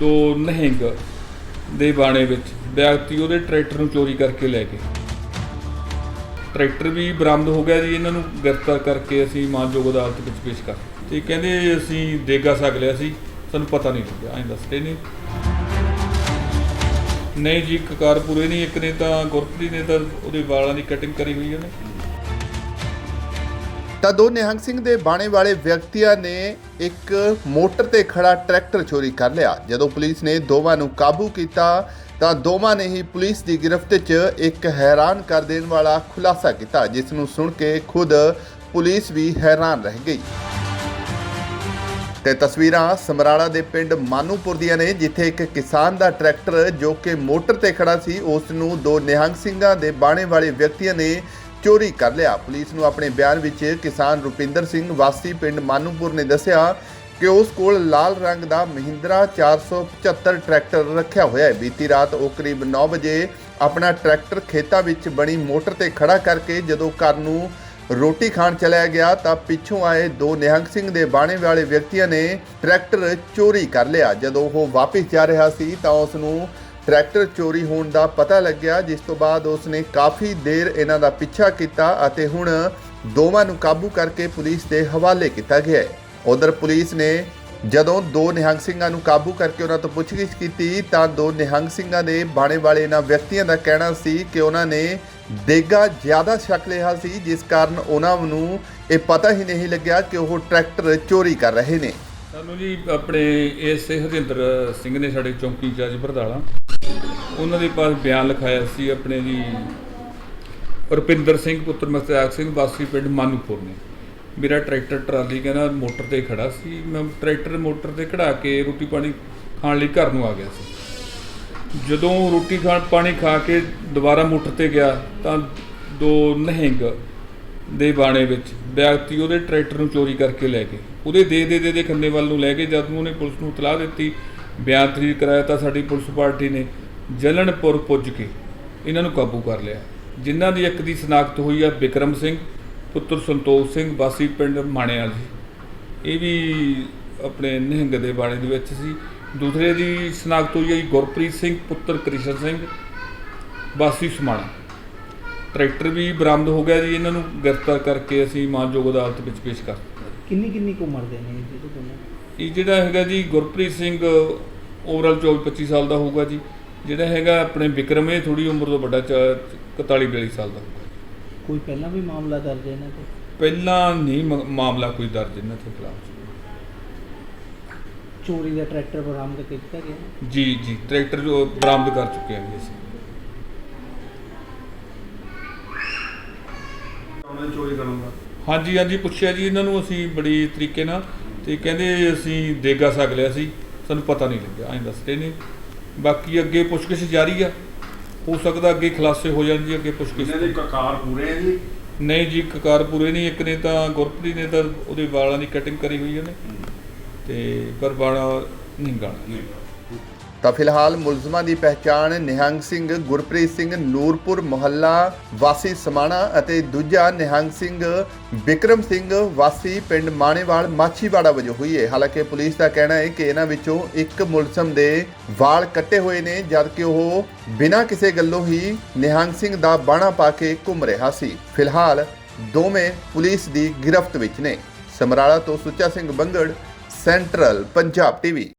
ਦੋ ਨਹਿੰਗ ਦੇ ਬਾਣੇ ਵਿੱਚ ਵਿਅਕਤੀ ਉਹਦੇ ਟਰੈਕਟਰ ਨੂੰ ਚੋਰੀ ਕਰਕੇ ਲੈ ਗਏ। ਟਰੈਕਟਰ ਵੀ ਬਰਾਮਦ ਹੋ ਗਿਆ ਜੀ, ਇਹਨਾਂ ਨੂੰ ਗ੍ਰਿਫਤਾਰ ਕਰਕੇ ਅਸੀਂ ਮਾਨਯੋਗ ਅਦਾਲਤ ਵਿੱਚ ਪੇਸ਼ ਕਰ ਤੇ ਕਹਿੰਦੇ ਅਸੀਂ ਦੇਗਾ ਸਕ ਲਿਆ ਸੀ, ਸਾਨੂੰ ਪਤਾ ਨਹੀਂ ਲੱਗਿਆ, ਐਂ ਦੱਸਦੇ ਨੇ। ਨਹੀਂ ਜੀ ਕਕਾਰ ਪੂਰੇ ਨਹੀਂ, ਇੱਕ ਨੇ ਤਾਂ ਗੁਰਪ੍ਰੀਤ ਨੇ ਤਾਂ ਉਹਦੇ ਵਾਲਾਂ ਦੀ ਕਟਿੰਗ ਕਰੀ ਹੋਈ ਉਹਨੇ ਤਾਂ ਦੋ ਨਿਹੰਗ ਸਿੰਘ ਦੇ ਬਾਣੇ ਵਾਲੇ ਵਿਅਕਤੀਆਂ ਨੇ ਇੱਕ ਮੋਟਰ ਤੇ ਖੜਾ ਟਰੈਕਟਰ ਚੋਰੀ ਕਰ ਲਿਆ। ਜਦੋਂ ਪੁਲਿਸ ਨੇ ਦੋਵਾਂ ਨੂੰ ਕਾਬੂ ਕੀਤਾ, ਤਾਂ ਦੋਵਾਂ ਨੇ ਹੀ ਪੁਲਿਸ ਦੀ ਗ੍ਰਿਫ਼ਤ 'ਚ ਇੱਕ ਹੈਰਾਨ ਕਰ ਦੇਣ ਵਾਲਾ ਖੁਲਾਸਾ ਕੀਤਾ, ਜਿਸ ਨੂੰ ਸੁਣ ਕੇ ਖੁਦ ਪੁਲਿਸ ਵੀ ਹੈਰਾਨ ਰਹਿ ਗਈ। ਤੇ ਤਸਵੀਰਾਂ ਸਮਰਾਲਾ ਦੇ ਪਿੰਡ ਮਾਨੂਪੁਰ ਦੀਆਂ ਨੇ, ਜਿੱਥੇ ਇੱਕ ਕਿਸਾਨ ਦਾ ਟਰੈਕਟਰ ਜੋ ਕਿ ਮੋਟਰ ਤੇ ਖੜਾ ਸੀ, ਉਸ ਨੂੰ ਦੋ ਨਿਹੰਗ ਸਿੰਘਾਂ ਦੇ ਬਾਣੇ ਵਾਲੇ ਵਿਅਕਤੀਆਂ ਨੇ ਚੋਰੀ ਕਰ ਲਿਆ। ਪੁਲਿਸ ਨੂੰ ਆਪਣੇ ਬਿਆਨ ਵਿੱਚ ਕਿਸਾਨ ਰੁਪਿੰਦਰ ਸਿੰਘ ਵਾਸੀ ਪਿੰਡ ਮਾਨੂਪੁਰ ਨੇ ਦੱਸਿਆ ਕਿ ਉਸ ਕੋਲ ਲਾਲ ਰੰਗ ਦਾ ਮਹਿੰਦਰਾ 475 ਟਰੈਕਟਰ ਰੱਖਿਆ ਹੋਇਆ ਹੈ। ਬੀਤੀ ਰਾਤ ਉਹ ਕਰੀਬ 9 ਵਜੇ ਆਪਣਾ ਟਰੈਕਟਰ ਖੇਤਾਂ ਵਿੱਚ ਬਣੀ ਮੋਟਰ ਤੇ ਖੜਾ ਕਰਕੇ ਜਦੋਂ ਘਰ ਨੂੰ ਰੋਟੀ ਖਾਣ ਚਲਿਆ ਗਿਆ ਤਾਂ ਪਿੱਛੋਂ ਆਏ ਦੋ ਨਿਹੰਗ ਸਿੰਘ ਦੇ ਬਾਣੇ ਵਾਲੇ ਵਿਅਕਤੀਆਂ ਨੇ ਟਰੈਕਟਰ ਚੋਰੀ ਕਰ ਲਿਆ। ਜਦੋਂ ਉਹ ਵਾਪਸ ਜਾ ਰਿਹਾ ਸੀ ਤਾਂ ਉਸ ਨੂੰ ਟਰੈਕਟਰ ਚੋਰੀ ਹੋਣ ਦਾ ਪਤਾ ਲੱਗਿਆ, ਜਿਸ ਤੋਂ ਬਾਅਦ ਉਸ ਨੇ ਕਾਫੀ ਦੇਰ ਇਹਨਾਂ ਦਾ ਪਿੱਛਾ ਕੀਤਾ ਅਤੇ ਹੁਣ ਦੋਵਾਂ ਨੂੰ ਕਾਬੂ ਕਰਕੇ ਪੁਲਿਸ ਦੇ ਹਵਾਲੇ ਕੀਤਾ ਗਿਆ ਹੈ। ਉਧਰ ਪੁਲਿਸ ਨੇ ਜਦੋਂ ਦੋ ਨਿਹੰਗ ਸਿੰਘਾਂ ਨੂੰ ਕਾਬੂ ਕਰਕੇ ਉਹਨਾਂ ਤੋਂ ਪੁੱਛਗਿੱਛ ਕੀਤੀ, ਤਾਂ ਦੋ ਨਿਹੰਗ ਸਿੰਘਾਂ ਦੇ ਬਾਣੇ ਵਾਲੇ ਇਹਨਾਂ ਵਿਅਕਤੀਆਂ ਦਾ ਕਹਿਣਾ ਸੀ ਕਿ ਉਹਨਾਂ ਨੇ ਦੇਗਾ ਜ਼ਿਆਦਾ ਸ਼ੱਕ ਲਿਆ ਸੀ, ਜਿਸ ਕਾਰਨ ਉਹਨਾਂ ਨੂੰ ਇਹ ਪਤਾ ਹੀ ਨਹੀਂ ਲੱਗਿਆ ਕਿ ਉਹ ਟਰੈਕਟਰ ਚੋਰੀ ਕਰ ਰਹੇ ਨੇ। ਸਾਨੂੰ ਜੀ ਆਪਣੇ ਇਸ ਹਰਜਿੰਦਰ ਸਿੰਘ ਨੇ ਸਾਡੇ ਚੌਂਕੀ ਜੱਜ ਬਰਦਾਲਾ ਉਹਨਾਂ ਦੇ ਪਾਸ ਬਿਆਨ ਲਿਖਾਇਆ ਸੀ ਆਪਣੇ ਜੀ ਰੁਪਿੰਦਰ ਸਿੰਘ, ਪੁੱਤਰ ਮਸਤਾਕ ਸਿੰਘ, ਵਾਸੀ ਪਿੰਡ ਮਾਨੂਪੁਰ ਨੇ। ਮੇਰਾ ਟਰੈਕਟਰ, ਟਰਾਲੀ ਕਹਿੰਦਾ ਮੋਟਰ ਤੇ ਖੜਾ ਸੀ। ਮੈਂ ਟਰੈਕਟਰ ਮੋਟਰ ਤੇ ਖੜਾ ਕੇ ਰੋਟੀ ਪਾਣੀ ਖਾਣ ਲਈ ਘਰ ਨੂੰ ਆ ਗਿਆ ਸੀ। ਜਦੋਂ ਰੋਟੀ ਖਾਣ, ਪਾਣੀ ਖਾ ਕੇ ਦੁਬਾਰਾ ਮੋਟਰ ਤੇ ਗਿਆ ਤਾਂ ਦੋ ਨਹਿੰਗ ਦੇ ਬਾਣੇ ਵਿੱਚ ਵਿਅਕਤੀ ਉਹਦੇ ਟਰੈਕਟਰ ਨੂੰ ਚੋਰੀ ਕਰਕੇ ਲੈ ਗਏ। ਉਹਦੇ ਦੇ ਦੇ ਦੇ ਖੰਨੇ ਵੱਲ ਨੂੰ ਲੈ ਕੇ ਜਦ ਨੂੰ ਉਹਨੇ ਪੁਲਿਸ ਨੂੰ ਇਤਲਾਹ ਦਿੱਤੀ ਬਿਆਨ ਤਰੀਕ ਕਰਾਇਆ ਤਾਂ ਸਾਡੀ ਪੁਲਿਸ ਪਾਰਟੀ ਨੇ ਜਲਣਪੁਰ ਪੁੱਜ ਕੇ ਇਹਨਾਂ ਨੂੰ ਕਾਬੂ ਕਰ ਲਿਆ। ਜਿਨ੍ਹਾਂ ਦੀ ਇੱਕ ਦੀ ਸ਼ਨਾਖਤ ਹੋਈ ਆ ਵਿਕਰਮ ਸਿੰਘ, ਪੁੱਤਰ ਸੰਤੋਖ ਸਿੰਘ, ਵਾਸੀ ਪਿੰਡ ਮਾਣਿਆਲ ਜੀ ਇਹ ਵੀ ਆਪਣੇ ਨਿਹੰਗ ਦੇ ਬਾਣੇ ਦੇ ਵਿੱਚ ਸੀ। ਦੂਸਰੇ ਦੀ ਸ਼ਨਾਖਤ ਹੋਈ ਹੈ ਜੀ ਗੁਰਪ੍ਰੀਤ ਸਿੰਘ, ਪੁੱਤਰ ਕ੍ਰਿਸ਼ਨ ਸਿੰਘ, ਵਾਸੀ ਸਮਾਣਾ। ਟਰੈਕਟਰ ਵੀ ਬਰਾਮਦ ਹੋ ਗਿਆ ਜੀ ਇਹਨਾਂ ਨੂੰ, ਗ੍ਰਿਫਤਾਰ ਕਰਕੇ ਅਸੀਂ ਮਾਨਯੋਗ ਅਦਾਲਤ ਵਿੱਚ ਪੇਸ਼ ਕਰ ਕਿੰਨੀ ਕਿੰਨੀ ਕੁ ਉਮਰ ਦੇ ਨੇ ਇਹ ਜਿਹੜੇ ਦੋਨੋਂ? ਇਹ ਜਿਹੜਾ ਹੈਗਾ ਜੀ ਗੁਰਪ੍ਰੀਤ ਸਿੰਘ ਓਵਰਆਲ 24 25 ਸਾਲ ਦਾ ਹੋਊਗਾ ਜੀ। ਜਿਹੜਾ ਹੈਗਾ ਆਪਣੇ ਵਿਕਰਮ ਇਹ ਥੋੜੀ ਉਮਰ ਤੋਂ ਵੱਡਾ 41 42 ਸਾਲ ਦਾ ਹੋਊਗਾ। ਕੋਈ ਪਹਿਲਾਂ ਵੀ ਮਾਮਲਾ ਦਰਜ ਹੈ ਇਹਨਾਂ ਤੇ? ਪਹਿਲਾਂ ਨਹੀਂ ਮ- ਮਾਮਲਾ ਕੋਈ ਦਰਜ ਇਹਨਾਂ ਦੇ ਖਿਲਾਫ ਚੋਰੀ ਦਾ ਟਰੈਕਟਰ ਬਰਾਮਦ ਕੀਤਾ ਗਿਆ? ਜੀ ਜੀ। ਟਰੈਕਟਰ ਜੋ ਬਰਾਮਦ ਕਰ ਚੁੱਕੇ ਹਾਂ ਜੀ ਅਸੀਂ। ਉਹਨਾਂ ਚੋਰੀ ਕਰੂੰਗਾ ਹਾਂਜੀ ਹਾਂਜੀ ਪੁੱਛਿਆ ਜੀ ਇਹਨਾਂ ਨੂੰ ਅਸੀਂ ਬੜੀ ਤਰੀਕੇ ਨਾਲ ਤੇ ਕਹਿੰਦੇ ਅਸੀਂ ਦੇਗਾ ਸਕ ਲਿਆ ਸੀ ਸਾਨੂੰ ਪਤਾ ਨਹੀਂ ਲੱਗਿਆ ਐਂ ਦੱਸਦੇ ਨੇ। ਬਾਕੀ ਅੱਗੇ ਪੁੱਛਗਿੱਛ ਜਾਰੀ ਆ ਹੋ ਸਕਦਾ ਅੱਗੇ ਖੁਲਾਸੇ ਹੋ ਜਾਣ ਜੀ ਅੱਗੇ ਪੁੱਛਗਿੱਛ ਇਹਨਾਂ ਦੇ ਕਕਾਰ ਪੂਰੇ ਆ ਜੀ? ਨਹੀਂ ਜੀ ਕਕਾਰ ਪੂਰੇ ਨਹੀਂ ਇੱਕ ਨੇ ਤਾਂ ਗੁਰਪ੍ਰੀਤ ਨੇ ਤਾਂ ਉਹਦੇ ਵਾਲਾਂ ਦੀ ਕਟਿੰਗ ਕਰੀ ਹੋਈ ਉਹਨੇ। ਤੇ ਪਰ ਵਾਲਾ ਨਹੀਂ ਗਾਣਾ ਤਾਂ ਫਿਲਹਾਲ ਮੁਲਜ਼ਮਾਂ ਦੀ ਪਹਿਚਾਣ ਨਿਹੰਗ ਸਿੰਘ, ਗੁਰਪ੍ਰੀਤ ਸਿੰਘ, ਨੂਰਪੁਰ ਮੁਹੱਲਾ, ਵਾਸੀ ਸਮਾਣਾ ਅਤੇ ਦੂਜਾ ਨਿਹੰਗ ਸਿੰਘ ਵਿਕਰਮ ਸਿੰਘ, ਵਾਸੀ ਪਿੰਡ ਮਾਣੇਵਾਲ, ਮਾਛੀਵਾੜਾ ਵਜੋਂ ਹੋਈ ਹੈ। ਹਾਲਾਂਕਿ ਪੁਲਿਸ ਦਾ ਕਹਿਣਾ ਹੈ ਕਿ ਇਹਨਾਂ ਵਿੱਚੋਂ ਇੱਕ ਮੁਲਜ਼ਮ ਦੇ ਵਾਲ ਕੱਟੇ ਹੋਏ ਨੇ, ਜਦਕਿ ਉਹ ਬਿਨਾਂ ਕਿਸੇ ਗੱਲੋਂ ਹੀ ਨਿਹੰਗ ਸਿੰਘ ਦਾ ਬਾਣਾ ਪਾ ਕੇ ਘੁੰਮ ਰਿਹਾ ਸੀ। ਫਿਲਹਾਲ ਦੋਵੇਂ ਪੁਲਿਸ ਦੀ ਗ੍ਰਿਫ਼ਤ ਵਿੱਚ ਨੇ। ਸਮਰਾਲਾ ਤੋਂ ਸੁੱਚਾ ਸਿੰਘ ਬੰਗੜ, ਸੈਂਟਰਲ ਪੰਜਾਬ ਟੀਵੀ।